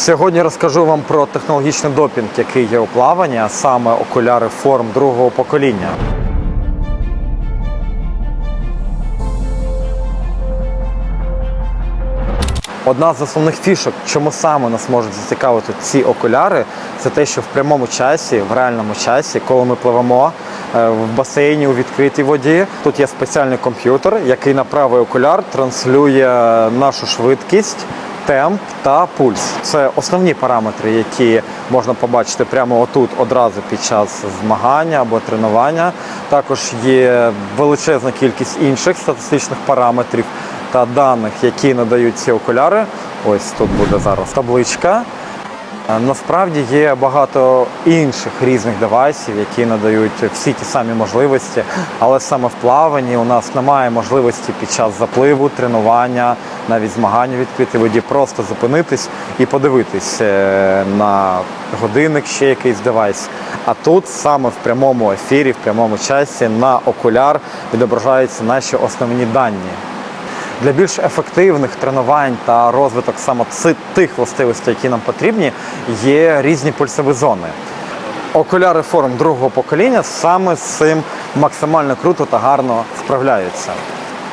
Сьогодні розкажу вам про технологічний допінг, який є у плаванні, а саме окуляри форм другого покоління. Одна з основних фішок, чому саме нас можуть зацікавити ці окуляри, це те, що в прямому часі, в реальному часі, коли ми пливемо е, в басейні у відкритій воді, тут є спеціальний комп'ютер, який на правий окуляр транслює нашу швидкість. Темп та пульс це основні параметри, які можна побачити прямо отут одразу під час змагання або тренування. Також є величезна кількість інших статистичних параметрів та даних, які надають ці окуляри. Ось тут буде зараз табличка. Е, Насправді є багато інших різних девайсів, які надають всі ті самі можливості, але саме в плаванні у нас немає можливості під час запливу, тренування, навіть змагань у відкритій воді, просто зупинитись і подивитись е, на годинник, ще якийсь девайс. А тут саме в прямому ефірі, в прямому часі на окуляр відображаються наші основні дані. Для більш ефективних тренувань та розвиток саме тих властивостей, які нам потрібні, є різні пульсові зони. Окуляри форм другого покоління саме з цим максимально круто та гарно справляються.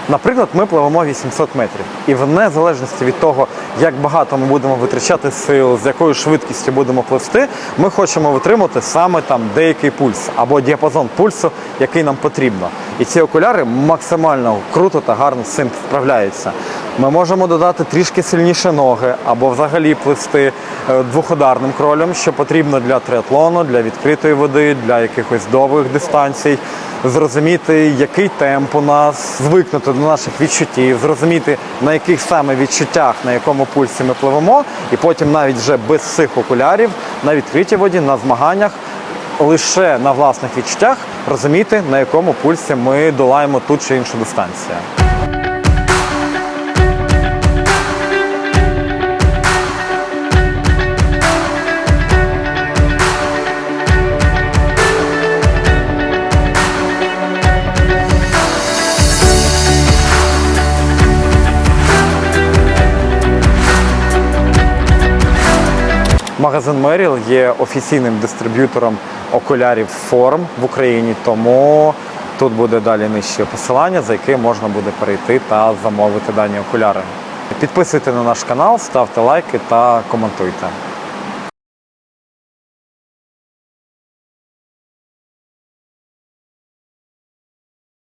Наприклад, ми пливемо 800 метрів, і в незалежності від того, як багато ми будемо витрачати сил, з якою швидкістю будемо пливсти, ми хочемо витримати саме там деякий пульс або діапазон пульсу, який нам потрібно. І ці окуляри максимально круто та гарно з цим справляються. Ми можемо додати трішки сильніше ноги або взагалі пливсти е, двохударним кролем, що потрібно для триатлону, для відкритої води, для якихось довгих дистанцій. Зрозуміти, який темп у нас, звикнути до наших відчуттів, зрозуміти на яких саме відчуттях, на якому пульсі ми пливемо, і потім навіть вже без цих окулярів на відкритій воді, на змаганнях, лише на власних відчуттях розуміти, на якому пульсі ми долаємо ту чи іншу дистанцію. Магазин Меріл є офіційним дистриб'ютором окулярів форм в Україні, тому тут буде далі нижче посилання, за яким можна буде перейти та замовити дані окуляри. Підписуйте на наш канал, ставте лайки та коментуйте.